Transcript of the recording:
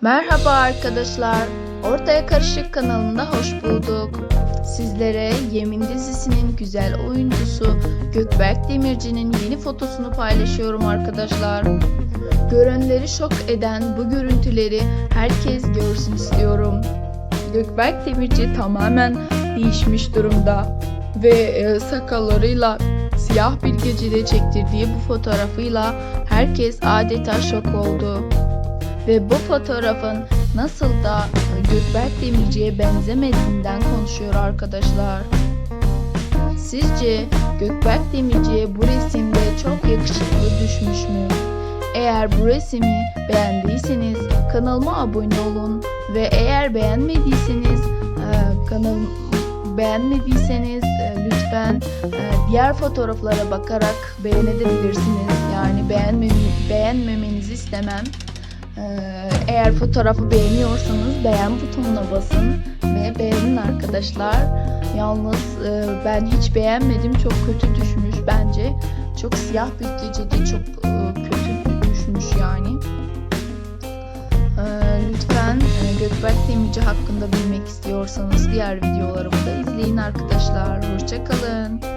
Merhaba arkadaşlar. Ortaya Karışık kanalında hoş bulduk. Sizlere Yemin dizisinin güzel oyuncusu Gökberk Demirci'nin yeni fotosunu paylaşıyorum arkadaşlar. Görenleri şok eden bu görüntüleri herkes görsün istiyorum. Gökberk Demirci tamamen değişmiş durumda ve e, sakallarıyla siyah bir gecede çektirdiği bu fotoğrafıyla herkes adeta şok oldu. Ve bu fotoğrafın nasıl da Gökberk Demirci'ye benzemediğinden konuşuyor arkadaşlar. Sizce Gökberk Demirci'ye bu resimde çok yakışıklı düşmüş mü? Eğer bu resmi beğendiyseniz kanalıma abone olun ve eğer beğenmediyseniz e, kanal beğenmediyseniz e, lütfen e, diğer fotoğraflara bakarak beğenebilirsiniz. Yani beğenmemi, beğenmemenizi istemem. Ee, Eğer fotoğrafı beğeniyorsanız beğen butonuna basın ve beğenin arkadaşlar. Yalnız e, ben hiç beğenmedim. Çok kötü düşmüş bence. Çok siyah bir gecede çok e, kötü düşmüş yani. Ee, Lütfen e, Gökberk Demirci hakkında bilmek istiyorsanız diğer videolarımı da izleyin arkadaşlar. Hoşçakalın.